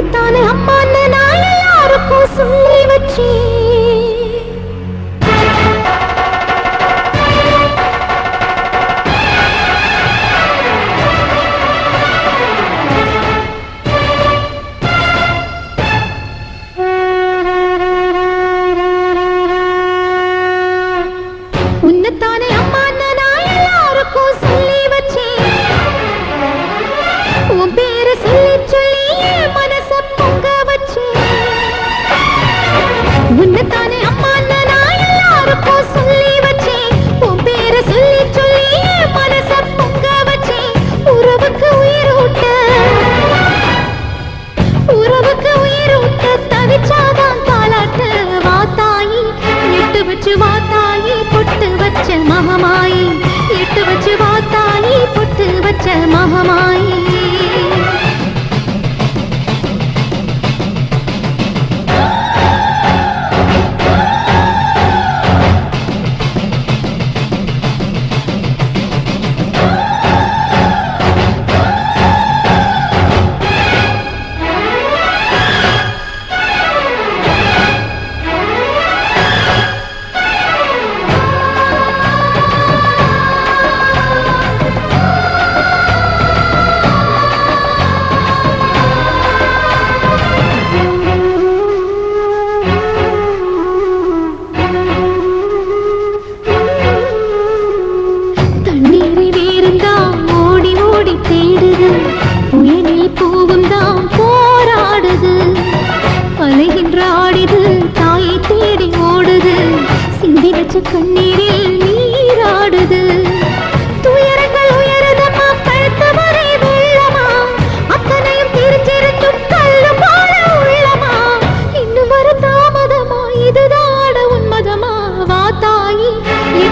உன்னைத்தானே அம்மான்னு நான் எல்லாருக்கும் சொல்லி வச்சேன்? எட்டு வச்சு வாத்தாயி பொட்டு வச்ச மகமாயி எட்டு வச்சு வாத்தாயி பொட்டு வச்ச மகமாயி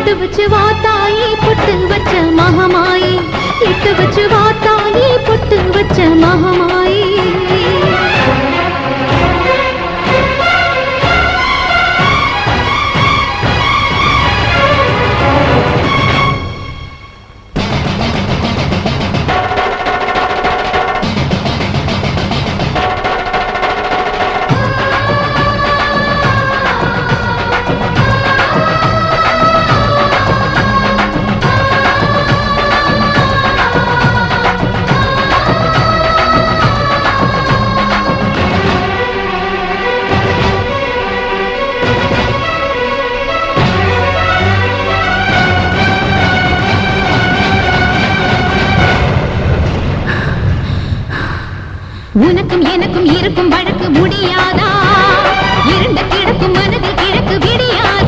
இட்டு வச்சு வாத்தாயி பொட்டு வச்ச மகமாயி. இட்டு வச்சு வாத்தாயி பொட்டு வச்ச மகமாயி. உனக்கும் எனக்கும் இருக்கும் வழக்கு முடியாதா? இருண்ட கிடக்கும் மனதில் கிழக்கு விடியாதா?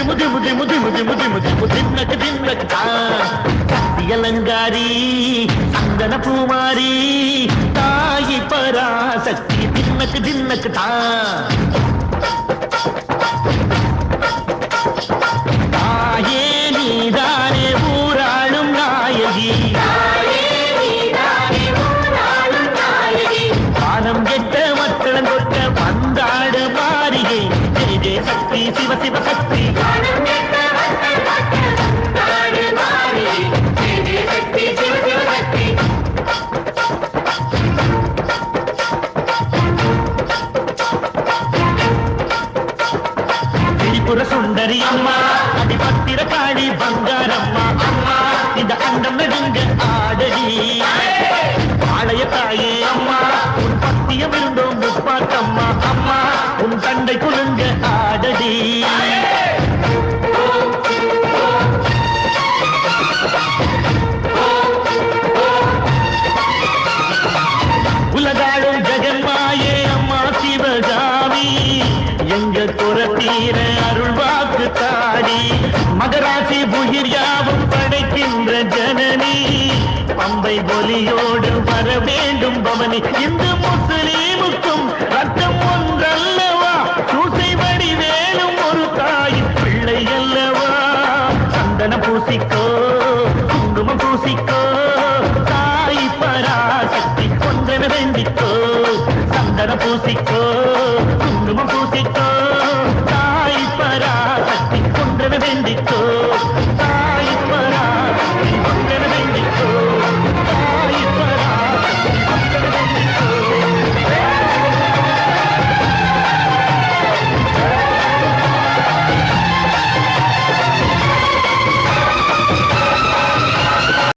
ముది ముది ముది ముది ముది ముది ముది ముదిన్నకు దిన్నకు అలంగారి అందన పూమారి తాయి పరాశక్తి దిన్నకు దిన్నకు తా தாயே நீதானே ஊராளும் நாயகி பானம் கெட்ட மக்களம் கொட்ட பந்தாடு மாறியே சக்தி சிவ சிவ சக்தி. சுந்தரி அம்மா அடிபத்திர காளி பங்காரம்மா அம்மா இந்த அண்டம் நெடுங்க ஆடடி. ஆலய தாயே அம்மா உன் பத்தியம் இருந்தோம் முப்பாட்டம்மா அம்மா உன் தண்டை குழுங்க ஆடடி உலகாளும் ஜெகன்மாயே அம்மா சிவஜாமி எங்க குரத்தீர அருள் வாக்கு தாடி. மகராசி புயிர் யாவும் படைக்கின்ற ஜனனி. பம்பை ஒலியோடு வர வேண்டும் பவனி. இந்த పూసికో కుంకుమ పూసికో